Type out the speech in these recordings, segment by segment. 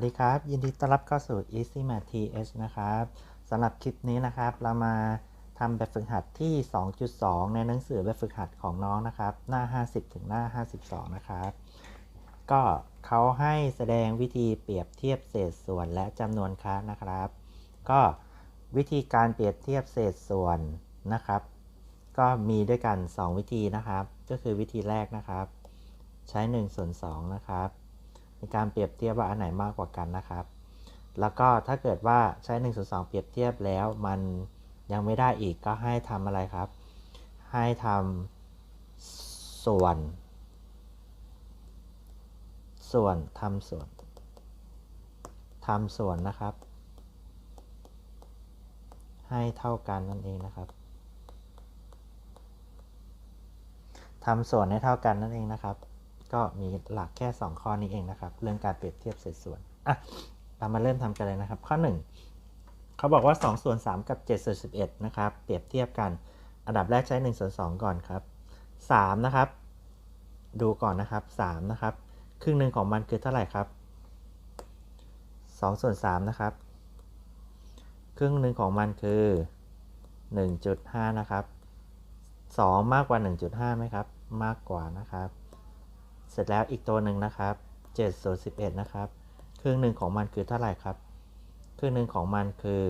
สวัสดีครับ ยินดีต้อนรับเข้าสู่ Easy Math TH นะครับสำหรับคลิปนี้นะครับ เรามาทำแบบฝึกหัดที่ 2.2 ในหนังสือแบบฝึกหัดของน้องนะครับ หน้า 50 ถึงหน้า 52 นะครับ ก็เขาให้แสดงวิธีเปรียบเทียบเศษส่วนและจำนวนค้านะครับ ก็วิธีการเปรียบเทียบเศษส่วนนะครับ ก็มีด้วยกัน 2 วิธีนะครับ ก็คือวิธีแรกนะครับ ใช้1ส่วน2นะครับ ในการเปรียบเทียบว่าอันไหนมากกว่ากันนะครับ แล้วก็ถ้าเกิดว่าใช้1ส่วน2เปรียบเทียบแล้วมันยังไม่ได้อีกก็ให้ทำอะไรครับ ให้ทำส่วน ส่วนทำส่วนทำส่วนนะครับ ให้เท่ากันนั่นเองนะครับทำส่วนให้เท่ากันนั่นเองนะครับ ก็มีหลักแค่ 2 ข้อนี้เองนะครับ เรื่องการเปรียบเทียบเศษส่วนอะเรามาเริ่มทำกันเลยนะครับ ข้อ 1 เขาบอกว่า 2 ส่วน 3 กับ7ส่วน11 นะครับ เปรียบเทียบกัน อันดับแรกใช้ 1 ส่วน 2 ก่อนครับ 3 นะครับ ดูก่อนนะครับ 3 นะครับ ครึ่งหนึ่งของมันคือเท่าไหร่ครับ 2 ส่วน 3 นะครับ ครึ่งหนึ่งของมันคือ 1.5 นะครับ 2 มากกว่า 1.5ไหมครับ มากกว่านะครับ เสร็จแล้วอีกตัวหนึ่งนะครับ7ส่วน11 นะครับ ครึ่งหนึ่งของมันคือเท่าไหร่ครับ ครึ่งหนึ่งของมันคือ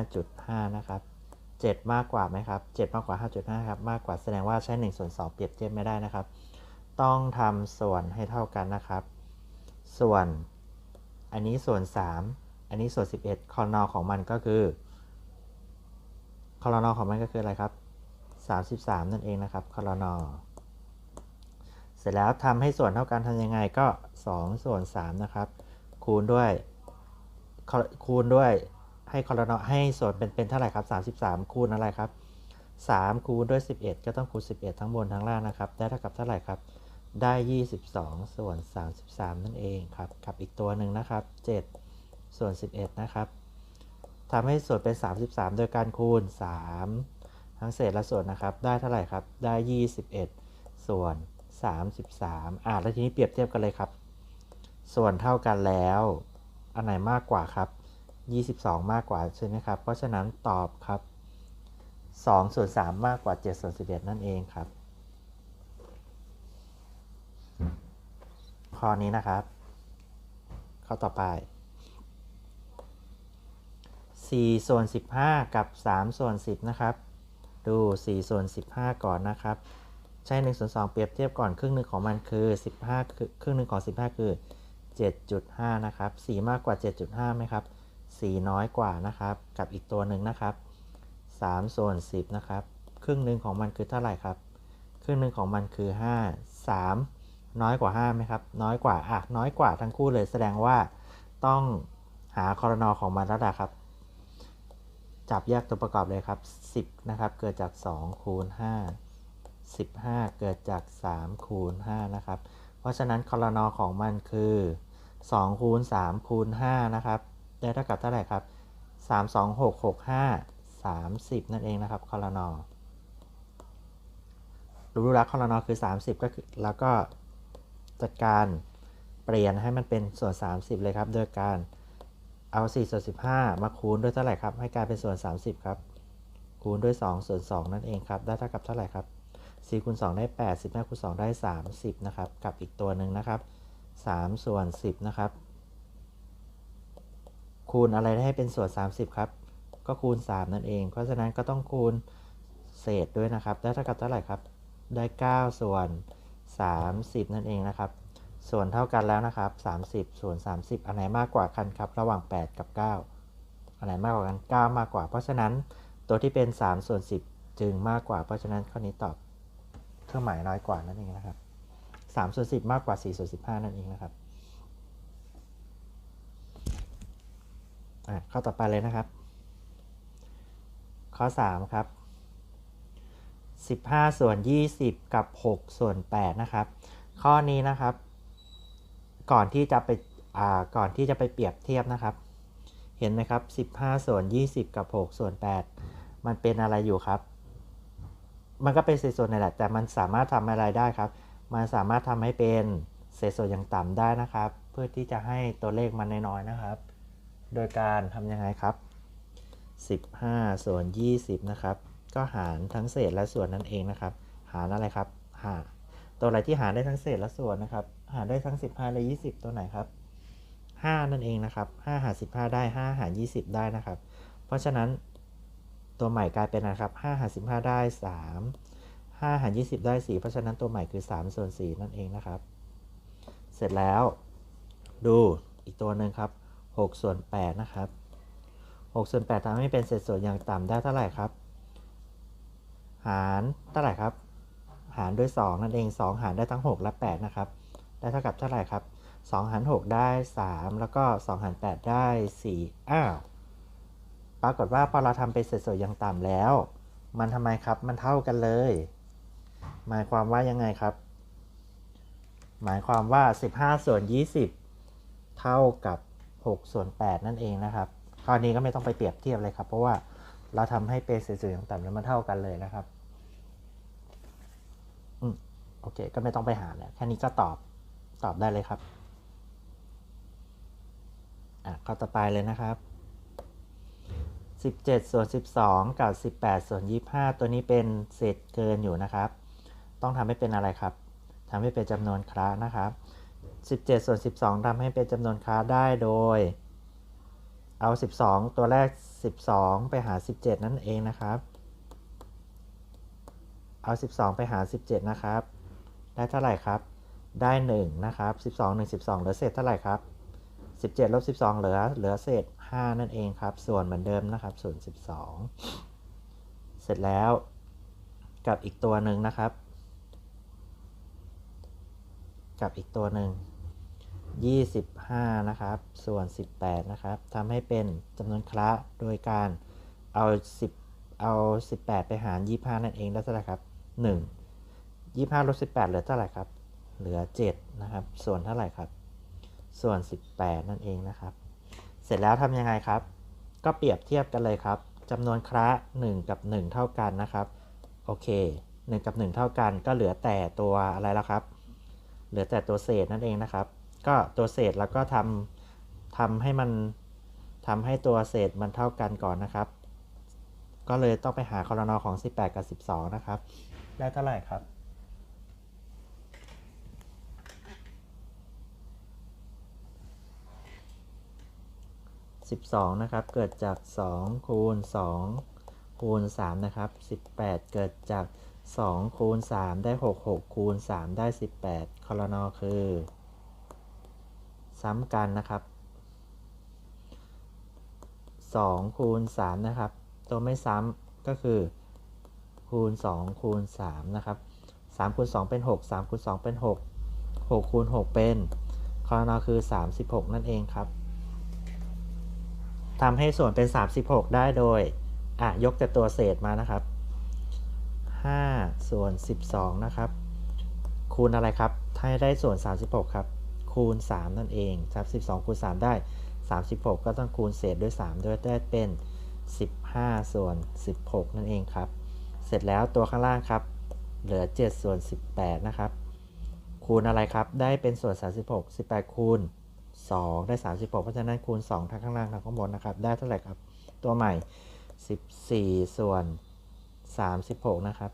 5.5 นะครับ 7 มากกว่าไหมครับ 7 มากกว่า 5.5 ครับ มากกว่าแสดงว่าใช้1ส่วน2เปรียบเทียบไม่ได้นะครับ ต้องทำส่วนให้เท่ากันนะครับ ส่วน อันนี้ส่วน 3 อันนี้ส่วน 11คอนอของมันก็คือคอนอของมันก็คืออะไรครับ 33 นั่นเองนะครับคอนอ สร็จแล้วทำให้ส่วนเท่ากันทำยังไงก็ 2 ส่วน3นะครับ คูณด้วยคูณด้วยให้คอรนอให้ส่วนเป็นเป็นเท่าไหร่ครับ 33 คูณอะไรครับ 3 คูณด้วย 11 ก็ต้องคูณ 11 ทั้งบนทั้งล่างนะครับ ได้เท่ากับเท่าไหร่ครับ ได้ 22 ส่วน 33 นั่นเองครับกับอีกตัวหนึ่งนะครับ 7 ส่วน 11 นะครับทำให้ส่วนเป็น 33 โดยการคูณ 3 ทั้งเศษและส่วนนะครับ ได้เท่าไหร่ครับ ได้ 21 ส่วน 33อ่าแล้วทีนี้เปรียบเทียบกันเลยครับ ส่วนเท่ากันแล้ว อันไหนมากกว่าครับ 22 มากกว่าใช่ไหมครับ เพราะฉะนั้นตอบครับ2ส่วน3มากกว่า7ส่วน11 นั่นเองครับ ข้อนี้นะครับ ข้อต่อไป 4 ส่วน 15 กับ 3 ส่วน 10 นะครับ ดู 4 ส่วน 15 ก่อนนะครับ ใช้1ส่วน2เปรียบเทียบก่อนครึ่งหนึ่งของมันคือ 15 คือครึ่งหนึ่งของ 15 คือ 7.5 นะครับ 4 มากกว่า 7.5ไหมครับ 4 น้อยกว่านะครับ กับอีกตัวหนึ่งนะครับ3ส่วน10 นะครับ ครึ่งหนึ่งของมันคือเท่าไหร่ครับ ครึ่งหนึ่งของมันคือ 5 3 น้อยกว่า5ไหมครับ น้อยกว่า อะ น้อยกว่าทั้งคู่เลย แสดงว่าต้องหาคอรนอของมันแล้วนะครับ จับแยกตัวประกอบเลยครับ 10 นะครับ เกิดจาก 2 คูณ 5 15 เกิดจาก 3 คูณ 5 นะครับ เพราะฉะนั้นคอรนอของมันคือ2คูณ3คูณ5นะครับ ได้เท่ากับเท่าไหร่ครับ 3 2 6 6 5 30 นั่นเองนะครับคอรนอรู้แล้วคอรนอคือ 30 ก็คือแล้วก็จัดการเปลี่ยนให้มันเป็นส่วน 30 เลยครับ โดยการเอา 4 ส่วน 15 มาคูณด้วยเท่าไหร่ครับ ให้กลายเป็นส่วน 30 ครับ คูณด้วย 2 ส่วน 2 นั่นเองครับ ได้เท่ากับเท่าไหร่ครับ 4คูณ2ได้ 8 15คูณ2ได้ 30 นะครับ กับอีกตัวหนึ่งนะครับ 3 ส่วน 10 นะครับ คูณอะไรได้ให้เป็นส่วน 30 ครับ ก็คูณ 3 นั่นเอง เพราะฉะนั้นก็ต้องคูณเศษด้วยนะครับได้เท่ากับเท่าไหร่ครับ ได้ 9 ส่วน 30 นั่นเองนะครับ ส่วนเท่ากันแล้วนะครับ 30 ส่วน 30 อันไหนมากกว่ากันครับ ระหว่าง 8 กับ 9 อันไหนมากกว่ากัน 9 มากกว่า เพราะฉะนั้นตัวที่เป็น 3 ส่วน 10 จึงมากกว่า เพราะฉะนั้นข้อนี้ตอบ รื่องหมายน้อยกว่านั่นเองนะครับ3ส่วน10 มากกว่า4ส่วน15 นั่นเองนะครับอะข้อต่อไปเลยนะครับ ข้อ 3 ครับ 15 ส่วน 20 กับ 6 ส่วน 8 นะครับ ข้อนี้นะครับ ก่อนที่จะไปอ่าก่อนที่จะไปเปรียบเทียบนะครับ เห็นไหมครับ 15 ส่วน 20 กับ 6 ส่วน 8 มันเป็นอะไรอยู่ครับ มันก็เป็นเศษส่วนนี่แหละแต่มันสามารถทำอะไรได้ครับ มันสามารถทำให้เป็นเศษส่วนอย่างต่ำได้นะครับ เพื่อที่จะให้ตัวเลขมันน้อยๆนะครับ โดยการทำยังไงครับ 15 ส่วน 20 นะครับ ก็หารทั้งเศษและส่วนนั่นเองนะครับ หารอะไรครับหาตัวอะไรที่หารได้ทั้งเศษและส่วนนะครับ หารได้ทั้ง 15 และ 20 ตัวไหนครับ 5 นั่นเองนะครับ 5 หาร 15 ได้ 5 หาร 20 ได้นะครับ เพราะฉะนั้น ตัวใหม่กลายเป็นนะครับ5หาร15 ได้ 3 5หาร20 ได้ 4 เพราะฉะนั้นตัวใหม่คือ 3 ส่วน 4 นั่นเองนะครับ เสร็จแล้ว ดูอีกตัวหนึ่งครับ6ส่วน8นะครับ6ส่วน8ทำให้เป็นเศษส่วนอย่างต่ำได้เท่าไหร่ครับ หารเท่าไหร่ครับ หารด้วย 2 นั่นเอง 2 หารได้ทั้ง 6 และ 8 นะครับ ได้เท่ากับเท่าไหร่ครับ 2 หาร 6 ได้ 3 แล้วก็ 2 หาร 8 ได้ 4 อ้าว ปรากฏว่าพอเราทำเป็นเศษส่วนอย่างต่ำแล้ว มันทำไมครับ มันเท่ากันเลย หมายความว่ายังไงครับ หมายความว่า 15 ส่วน 20 เท่ากับ 6 ส่วน 8 นั่นเองนะครับข้อนี้ก็ไม่ต้องไปเปรียบเทียบเลยครับ เพราะว่าเราทำให้เป็นเศษส่วนอย่างต่ำแล้วมันเท่ากันเลยนะครับอืมโอเค ก็ไม่ต้องไปหาแล้ว แค่นี้ก็ตอบตอบได้เลยครับอะข้อต่อไปเลยนะครับ 17 ส่วน 12 กับ 18 ส่วน 25 ตัวนี้เป็นเศษเกินอยู่นะครับ ต้องทำให้เป็นอะไรครับทำให้เป็นจำนวนคระนะครับ 17 ส่วน 12ทำให้เป็นจำนวนคระได้โดย เอา 12 ตัวแรก 12 ไปหา 17 นั่นเองนะครับ เอา 12 ไปหา 17 นะครับ ได้เท่าไหร่ครับ ได้ 1 นะครับ 12 1 12เหลือเศษเท่าไหร่ครับ 17ลบ12 เหลือเหลือเศษ 5 นั่นเองครับ ส่วนเหมือนเดิมนะครับส่วน12 เสร็จแล้วกับอีกตัวหนึ่งนะครับ กับอีกตัวหนึ่ง25 นะครับ ส่วน 18 นะครับทำให้เป็นจำนวนคระโดยการเอา 10 เอา 18 ไปหาร 25 นั่นเองได้เท่าไหร่ครับ 1 25ลบ18 เหลือเท่าไหร่ครับ เหลือ 7 นะครับ ส่วนเท่าไหร่ครับ ส่วน 18 นั่นเองนะครับ เสร็จแล้วทำยังไงครับ ก็เปรียบเทียบกันเลยครับจำนวนคระ1 กับ 1 เท่ากันนะครับ โอเค 1 กับ 1 เท่ากัน ก็เหลือแต่ตัวอะไรแล้วครับ เหลือแต่ตัวเศษนั่นเองนะครับ ก็ตัวเศษแล้วก็ทำทำให้มันทำให้ตัวเศษมันเท่ากันก่อนนะครับ ก็เลยต้องไปหาคอรนอของ 18 กับ 12 นะครับ ได้เท่าไหร่ครับ 12 นะครับ เกิดจาก 2 คูณ 2 คูณ 3 นะครับ 18 เกิดจาก 2 คูณ 3 ได้ 6 6 คูณ 3 ได้ 18คอรนอคือ ซ้ำกันนะครับ 2 คูณ 3 นะครับ ตัวไม่ซ้ำก็คือ คูณ 2 คูณ 3 นะครับ 3 คูณ 2 เป็น 6 3 คูณ 2 เป็น 6 6 คูณ 6 เป็นคอรนอคือ 36 นั่นเองครับ ทำให้ส่วนเป็น 36 ได้โดย อะ ยกแต่ตัวเศษมานะครับ 5 ส่วน 12 นะครับ คูณอะไรครับ ให้ได้ส่วน 36 ครับ คูณ 3 นั่นเองครับ12 คูณ 3 ได้ 36 ก็ต้องคูณเศษด้วย 3 ด้วยได้เป็น 15 ส่วน 16 นั่นเองครับ เสร็จแล้วตัวข้างล่างครับ เหลือ 7 ส่วน 18 นะครับ คูณอะไรครับ ได้เป็นส่วน 36 18 คูณ 2 ได้ 36 เพราะฉะนั้นคูณ 2 ทั้งข้างล่างทั้งข้างบนนะครับ ได้เท่าไหร่ครับ ตัวใหม่ 14 ส่วน 36 นะครับ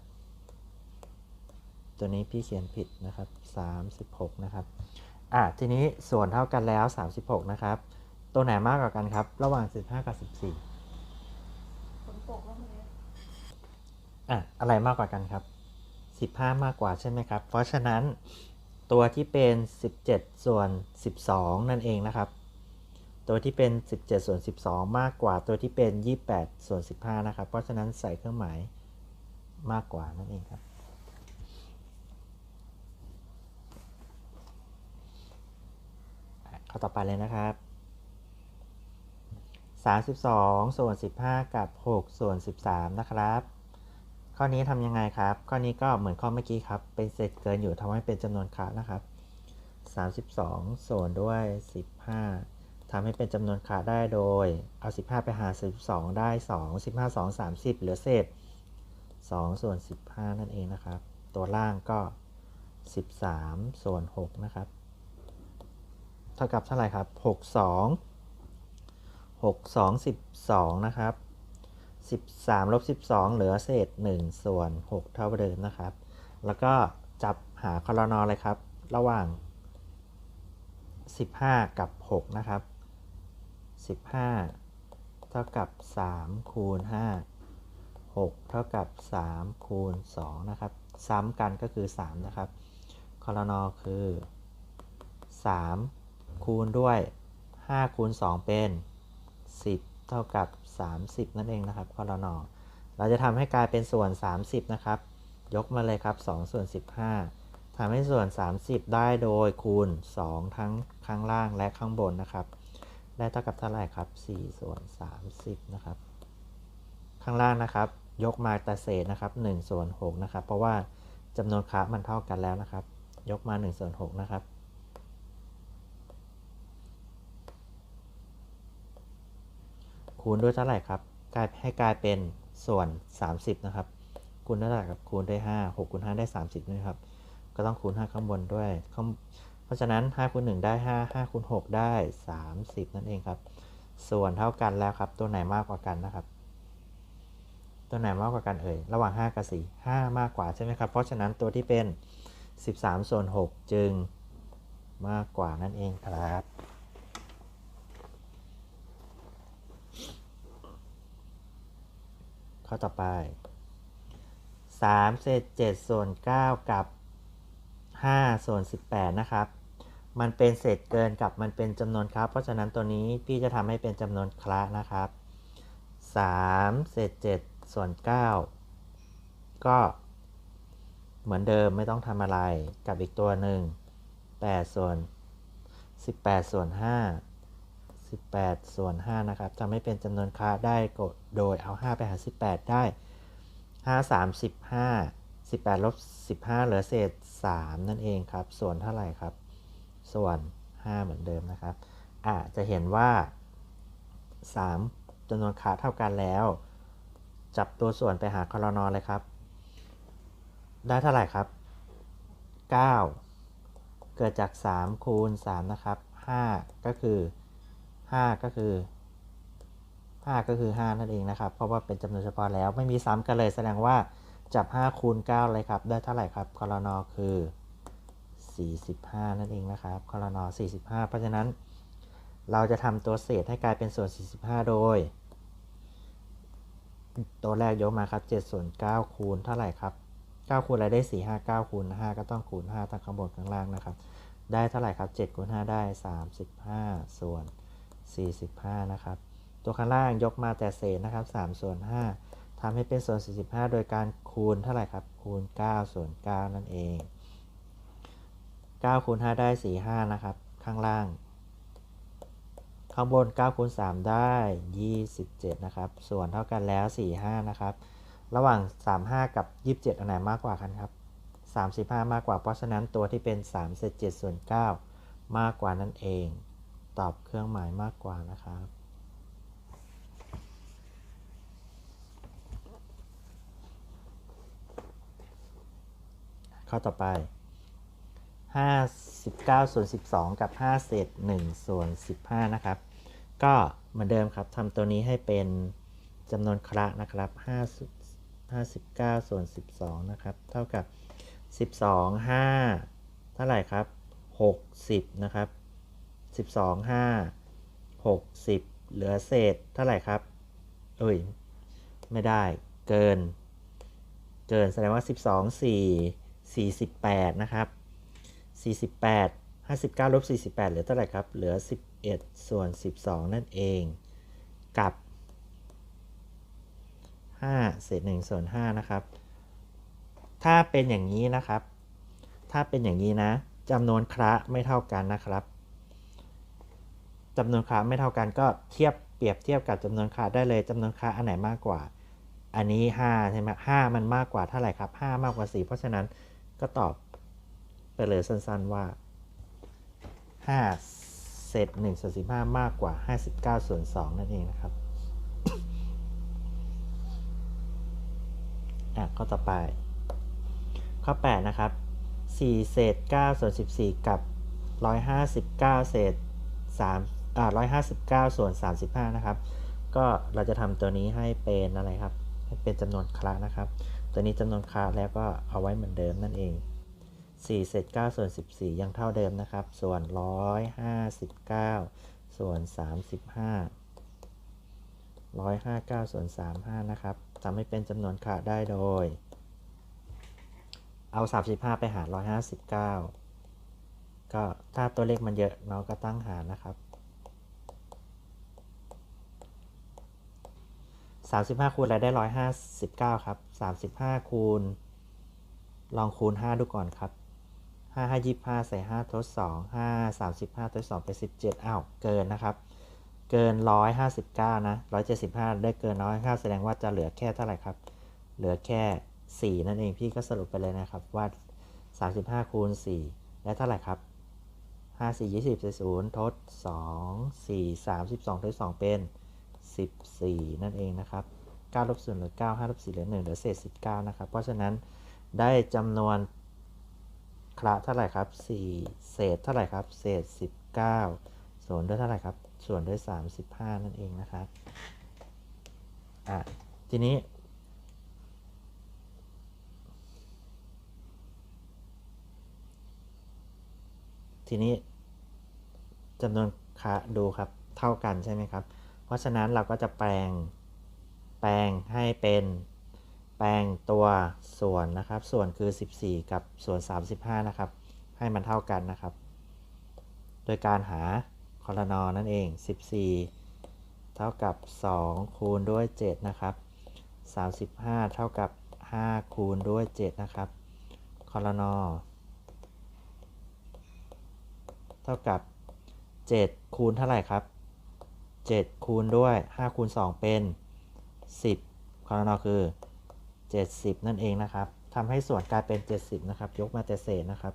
ตัวนี้พี่เขียนผิดนะครับ 36 นะครับ อะ ทีนี้ส่วนเท่ากันแล้ว 36 นะครับ ตัวไหนมากกว่ากันครับ ระหว่าง 15 กับ 14ฝนตกแล้วไหมอะ อะไรมากกว่ากันครับ 15 มากกว่าใช่ไหมครับ เพราะฉะนั้น ตัวที่เป็น 17 ส่วน 12 นั่นเองนะครับ ตัวที่เป็น 17 ส่วน 12 มากกว่าตัวที่เป็น 28 ส่วน 15 นะครับ เพราะฉะนั้นใส่เครื่องหมายมากกว่านั่นเองครับอะข้อต่อไปเลยนะครับ 32 ส่วน 15 กับ 6 ส่วน 13 นะครับ ข้อนี้ทำยังไงครับ ข้อนี้ก็เหมือนข้อเมื่อกี้ครับ เป็นเศษเกินอยู่ทำให้เป็นจำนวนคระนะครับ 32 ส่วนด้วย 15ทำให้เป็นจำนวนคระได้โดย เอา 15 ไปหา12 ได้ 2 15 2 30 เหลือเศษ 2 ส่วน 15 นั่นเองนะครับ ตัวล่างก็ 13 ส่วน 6 นะครับ เท่ากับเท่าไหร่ครับหกสองหกสองสิบสองนะครับ สิบสามลบสิบสองเหลือเศษหนึ่งส่วนหกเท่าเดิมนะครับ แล้วก็จับหาคอรนอเลยครับ ระหว่าง 15 กับ 6 นะครับ 15 เท่ากับ 3 คูณ 5 6 เท่ากับ 3 คูณ 2 นะครับ ซ้ำกันก็คือ 3 นะครับ คอรนอคือ 3 คูณด้วย 5 คูณ 2 เป็น 10 เท่ากับ 30 นั่นเองนะครับคอรนอเราจะทำให้กลายเป็นส่วน 30 นะครับ ยกมาเลยครับ2ส่วน15ทำให้ส่วน 30 ได้โดยคูณ 2 ทั้งข้างล่างและข้างบนนะครับ ได้เท่ากับเท่าไหร่ครับ4ส่วน 30 นะครับ ข้างล่างนะครับ ยกมาแต่เศษนะครับ1ส่วน6นะครับ เพราะว่าจำนวนคระมันเท่ากันแล้วนะครับ ยกมา1ส่วน6นะครับ คูณด้วยเท่าไหร่ครับกลายให้กลายเป็นส่วน 30 นะครับ คูณเท่าไหร่ครับคูณด้วย5 6คูณ5ได้ 30นะครับ ก็ต้องคูณ 5 ข้างบนด้วย เพราะฉะนั้น5คูณ1ได้ 5 5คูณ6ได้ 30 นั่นเองครับ ส่วนเท่ากันแล้วครับ ตัวไหนมากกว่ากันนะครับ ตัวไหนมากกว่ากันเอ่ย ระหว่าง 5 กับ 4 5 มากกว่าใช่ไหมครับ เพราะฉะนั้นตัวที่เป็น 13 ส่วน 6 จึงมากกว่านั่นเองครับ ข้อต่อไป 3 เศษ 7 ส่วน 9 กับ 5 ส่วน 18 นะครับ มันเป็นเศษเกินกับมันเป็นจำนวนครับ เพราะฉะนั้นตัวนี้พี่จะทำให้เป็นจำนวนคละนะครับ 3 เศษ 7 ส่วน 9 ก็เหมือนเดิมไม่ต้องทำอะไรกับอีกตัวหนึ่ง 8 ส่วน 18 ส่วน 5 18 ส่วน 5 นะครับทำให้เป็นจำนวนคละได้ก็โดยเอา 5 ไปหาร 18 ได้ 5 35 18ลบ15 เหลือเศษ 3 นั่นเองครับ ส่วนเท่าไหร่ครับ ส่วน 5 เหมือนเดิมนะครับอะจะเห็นว่า 3จำนวนคาเท่ากันแล้ว จับตัวส่วนไปหาคอรนอเลยครับ ได้เท่าไหร่ครับ 9 เกิดจาก 3 คูณ 3 นะครับ 5 ก็คือ 5 ก็คือ 5 ก็คือ 5 นั่นเองนะครับ เพราะว่าเป็นจำนวนเฉพาะแล้วไม่มีซ้ำกันเลยแสดงว่าจับ 5 คูณ 9 เลยครับ ได้เท่าไหร่ครับคอรนอคือ 45 นั่นเองนะครับคอรนอ45 เพราะฉะนั้น เราจะทำตัวเศษให้กลายเป็นส่วน 45 โดย ตัวแรกยกมาครับ7ส่วน9คูณเท่าไหร่ครับ9คูณอะไรได้ 4 5 9คูณ5ก็ต้องคูณ5ทั้งข้างบนข้างล่างนะครับ ได้เท่าไหร่ครับ7คูณ5ได้ 35 ส่วน 45 นะครับ ตัวข้างล่างยกมาแต่เศษนะครับ3ส่วน5ทำให้เป็นส่วน 45 โดยการคูณเท่าไหร่ครับ คูณ 9 ส่วน 9 นั่นเอง 9 คูณ 5 ได้ 45 นะครับ ข้างล่าง ข้างบน 9 คูณ 3 ได้ 27 นะครับ ส่วนเท่ากันแล้ว 45 นะครับ ระหว่าง 35 กับ 27 อันไหนมากกว่ากันครับ 35 มากกว่า เพราะฉะนั้นตัวที่เป็น3เศษ7ส่วน 9 มากกว่านั่นเอง ตอบเครื่องหมายมากกว่านะครับข้อต่อไป 59ส่วน12 กับ 5 เศษ1ส่วน15 นะครับ ก็เหมือนเดิมครับทำตัวนี้ให้เป็นจำนวนคระนะครับ5 59ส่วน12 นะครับ เท่ากับ 12 5 เท่าไหร่ครับ 60 นะครับ 12 5 60 เหลือเศษเท่าไหร่ครับเอ้ย ไม่ได้เกิน เกินแสดงว่า 12 4 48 นะครับ 48 59ลบ48 เหลือเท่าไหร่ครับ เหลือ 11 ส่วน 12 นั่นเองกับ5เศษ1ส่วน5นะครับ ถ้าเป็นอย่างนี้นะครับ ถ้าเป็นอย่างนี้นะจำนวนคระไม่เท่ากันนะครับ จำนวนคระไม่เท่ากันก็เทียบเปรียบเทียบกับจำนวนคระได้เลยจำนวนคระอันไหนมากกว่า อันนี้5ใช่ไหม5มันมากกว่าเท่าไหร่ครับ 5 มากกว่า 4 เพราะฉะนั้นก็ตอบไปเลยสั้นๆว่า 5 เศษ1ส่วน15 มากกว่า 59 ส่วน 2 นั่นเองนะครับอะข้อต่อไป ข้อ 8 นะครับ 4 เศษ9ส่วน 14 กับ 159 เศษ3 อ่า159 ส่วน 35 นะครับ ก็เราจะทำตัวนี้ให้เป็นอะไรครับ ให้เป็นจำนวนคละนะครับ ตัวนี้จำนวนคละแล้วก็เอาไว้เหมือนเดิมนั่นเอง 4 เศษ 9 ส่วน 14 ยังเท่าเดิมนะครับ ส่วน 159 ส่วน 35 159 ส่วน 35 นะครับทำให้เป็นจำนวนคละได้โดย เอา 35 ไปหาร 159 ก็ถ้าตัวเลขมันเยอะน้องก็ตั้งหารนะครับ 35 คูณอะไรได้ 159 ครับ 35 คูณ ลองคูณ 5 ดูก่อนครับ 5 5 25 ใส่ 5 ทด 2 5 35 ทด 2 เป็น 17อ้าวเกินนะครับ เกิน 159 นะ 175 ได้เกิน 159 แสดงว่าจะเหลือแค่เท่าไหร่ครับ เหลือแค่ 4 นั่นเอง พี่ก็สรุปไปเลยนะครับว่า 35 คูณ 4 ได้เท่าไหร่ครับ 5 4 20 40 ทด 2 4 32 ทด 2 เป็น 14 นั่นเองนะครับ9ลบ0เหลือ9 5ลบ4เหลือ1เหลือเศษ19นะครับ เพราะฉะนั้นได้จำนวนคละเท่าไหร่ครับ 4 เศษเท่าไหร่ครับ เศษ 19 ส่วนด้วยเท่าไหร่ครับ ส่วนด้วย 35 นั่นเองนะครับอะทีนี้ทีนี้จำนวนคะดูครับ เท่ากันใช่ไหมครับ เพราะฉะนั้นเราก็จะแปลง แปลงให้เป็นแปลงตัวส่วนนะครับ ส่วนคือ 14 กับส่วน 35 นะครับ ให้มันเท่ากันนะครับ โดยการหาคอรนอนั่นเอง 14 เท่ากับ 2 คูณด้วย 7 นะครับ 35 เท่ากับ 5 คูณด้วย 7 นะครับคอรนอเท่ากับ 7 คูณเท่าไหร่ครับ 7 คูณด้วย 5 คูณ 2 เป็น 10คอรนอคือ 70 นั่นเองนะครับทำให้ส่วนกลายเป็น 70 นะครับ ยกมาแต่เศษนะครับ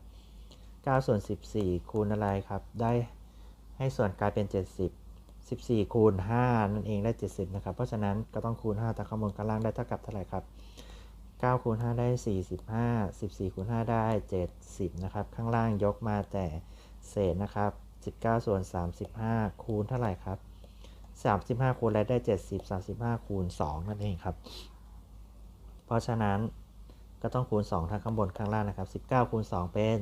9ส่วน 14 คูณอะไรครับ ได้ให้ส่วนกลายเป็น 70 14 คูณ 5 นั่นเองได้ 70 นะครับ เพราะฉะนั้นก็ต้องคูณ5แต่ข้างบนข้างล่างได้เท่ากับเท่าไหร่ครับ 9 คูณ 5 ได้ 45 14 คูณ 5 ได้ 70 นะครับ ข้างล่างยกมาแต่เศษนะครับ 19 ส่วน 35 คูณเท่าไหร่ครับ 35 คูณอะไรได้ 70 35 คูณ 2 นั่นเองครับ เพราะฉะนั้นก็ต้องคูณ 2 ทั้งข้างบนข้างล่างนะครับ 19 คูณ 2 เป็น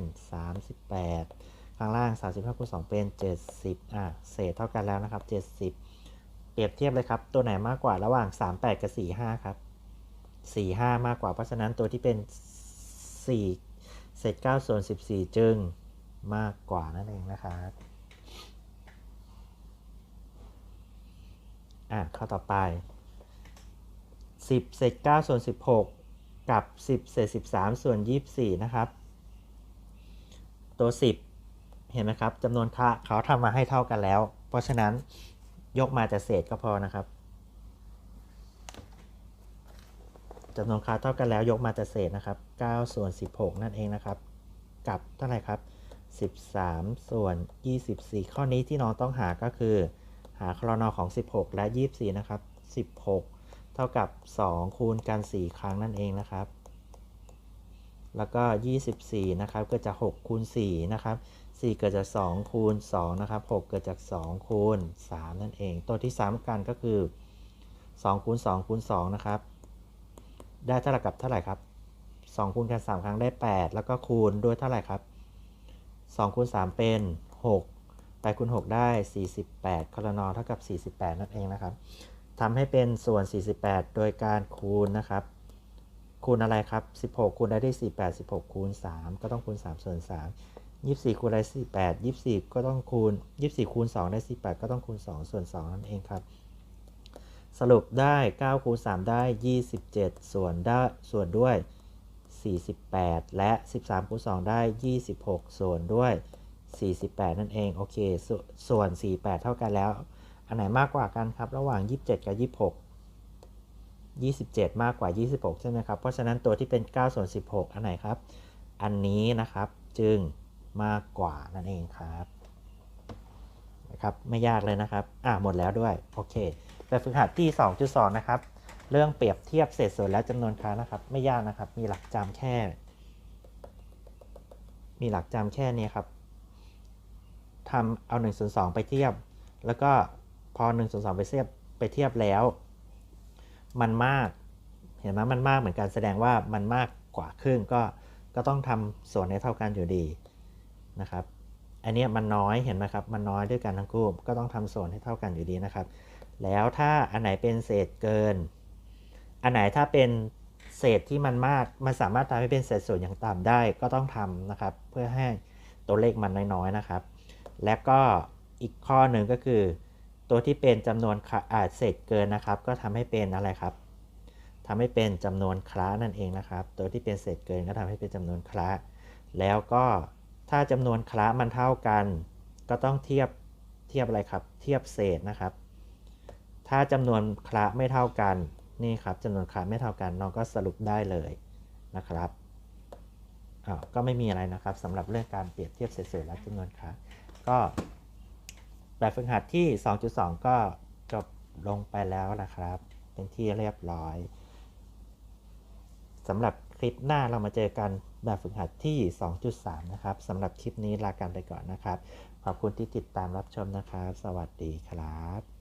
38 ข้างล่าง 35 คูณ 2 เป็น 70 อะ เศษเท่ากันแล้วนะครับ 70 เปรียบเทียบเลยครับ ตัวไหนมากกว่าระหว่าง 38 กับ 45 ครับ 45 มากกว่า เพราะฉะนั้นตัวที่เป็น 4 เศษ9ส่วน 14 จึงมากกว่านั่นเองนะครับ อะข้อต่อไป 10เศษ9ส่วน 16 กับ 10เศษ13 ส่วน 24 นะครับ ตัว 10 เห็นไหมครับจำนวนค่าเขาทำมาให้เท่ากันแล้ว เพราะฉะนั้นยกมาแต่เศษก็พอนะครับจำนวนค่าเท่ากันแล้วยกมาแต่เศษนะครับ9ส่วน 16 นั่นเองนะครับ กับเท่าไหร่ครับ 13 ส่วน 24 ข้อนี้ที่น้องต้องหาก็คือ หาคลนอของ 16 และ 24 นะครับ 16 เท่ากับ 2 คูณกัน 4 ครั้งนั่นเองนะครับ แล้วก็ 24 นะครับ เกิดจาก 6 คูณ 4 นะครับ 4 เกิดจาก 2 คูณ 2 นะครับ 6 เกิดจาก 2 คูณ 3 นั่นเอง ตัวที่ซ้ำกันก็คือ 2 คูณ 2 คูณ 2 นะครับ ได้เท่ากับเท่าไหร่ครับ 2 คูณกัน 3 ครั้งได้ 8 แล้วก็คูณด้วยเท่าไหร่ครับ2คูณ3เป็น 6 8คูณ6ได้ 48คลนอเท่ากับ 48 นั่นเองนะครับทำให้เป็นส่วน 48 โดยการคูณนะครับ คูณอะไรครับ 16 คูณได้ที่48 16 คูณ 3 ก็ต้องคูณ 3 ส่วน 3 24 คูณได้48 24 ก็ต้องคูณ 24 คูณ 2 ได้48ก็ต้องคูณ 2 ส่วน 2 นั่นเองครับ สรุปได้ 9 คูณ 3 ได้ 27 ส่วนได้ส่วนด้วย 48 และ 13 คูณ 2 ได้ 26 ส่วนด้วย 48 นั่นเอง โอเคสส่วน 48 เท่ากันแล้ว อันไหนมากกว่ากันครับ ระหว่าง 27 กับ 26 27 มากกว่า 26 ใช่ไหมครับ เพราะฉะนั้นตัวที่เป็น9ส่วน16 อันไหนครับ อันนี้นะครับจึงมากกว่านั่นเองครับนะครับไม่ยากเลยนะครับอ่าหมดแล้วด้วย โอเคแบบฝึกหัดที่ 2.2 นะครับ เรื่องเปรียบเทียบเศษส่วนและจำนวนค้านะครับ ไม่ยากนะครับ มีหลักจำแค่ มีหลักจำแค่นี้ครับ ทำเอา1ส่วน2ไปเทียบ แล้วก็พอ1ส่วน2ไปเทียบไปเทียบแล้ว มันมาก เห็นไหมมันมากเหมือนกันแสดงว่ามันมากกว่าครึ่งก็ก็ต้องทำส่วนให้เท่ากันอยู่ดีนะครับอันนี้มันน้อยเห็นไหมครับ มันน้อยด้วยกันทั้งคู่ก็ต้องทำส่วนให้เท่ากันอยู่ดีนะครับ แล้วถ้าอันไหนเป็นเศษเกิน อันไหนถ้าเป็นเศษที่มันมากมันสามารถทำให้เป็นเศษส่วนอย่างต่ำได้ก็ต้องทำนะครับ เพื่อให้ตัวเลขมันน้อยๆนะครับ และก็อีกข้อหนึ่งก็คือ ตัวที่เป็นจำนวนค่าเศษเกินนะครับ ก็ทำให้เป็นอะไรครับทำให้เป็นจำนวนคละนั่นเองนะครับ ตัวที่เป็นเศษเกินก็ทำให้เป็นจำนวนคละแล้วก็ถ้าจำนวนคละมันเท่ากัน ก็ต้องเทียบเทียบอะไรครับ เทียบเศษนะครับ ถ้าจำนวนคละไม่เท่ากันนี่ครับจำนวนคละไม่เท่ากันน้องก็สรุปได้เลยนะครับก็ไม่มีอะไรนะครับสำหรับเรื่องการเปรียบเทียบเศษส่วนและจำนวนคละ ก็แบบฝึกหัดที่ 2.2 ก็จบลงไปแล้วนะครับ เป็นที่เรียบร้อยสำหรับคลิปหน้าเรามาเจอกันแบบฝึกหัดที่ 2.3 นะครับสำหรับคลิปนี้ลากันไปก่อนนะครับ ขอบคุณที่ติดตามรับชมนะครับ สวัสดีครับ